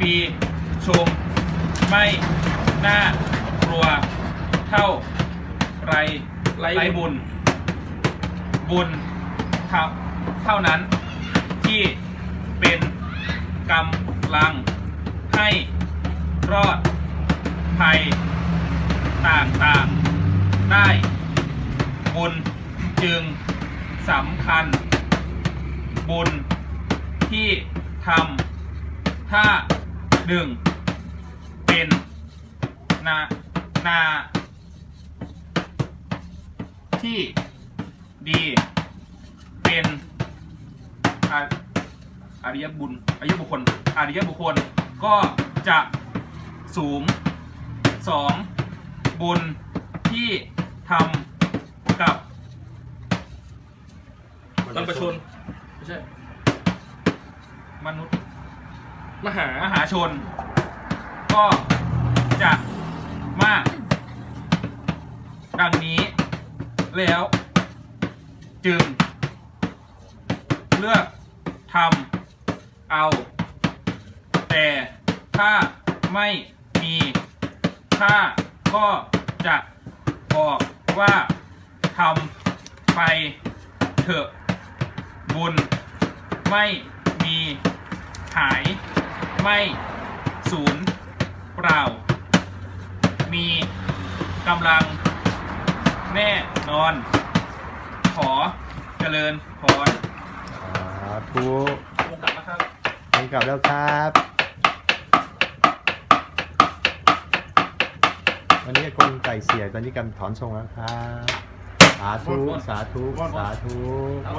ปีชงไม่น่ากลัวเท่าไรไร้ไรบุญ บุญครับเท่านั้นที่เป็นกำลังให้รอดภัยต่างๆได้ บุญจึงสำคัญ บุญที่ทำถ้า หนึ่งเป็นนานาที่ดีเป็นอาอาริยบุญอายุบุคคลอาริยบุคคลก็จะสูงสองบุญที่ทำกับบรรพชนไม่ใช่มนุษย์ มหามหาชน ก็จะมาก ดังนี้ แล้ว จึง เลือกทำเอา แต่ถ้าไม่มีข้าก็จะบอกว่าทำไปเถอะบุญไม่มีหาย ไม่สูญเปล่า มีกำลังแน่นอน ขอเจริญพรสาธุองค์กลับนะครับไปกลับแล้วครับ วันนี้กงไก่เสียตอนนี้กำถอนทรงแล้วครับ สาธุ สาธุ สาธุหนา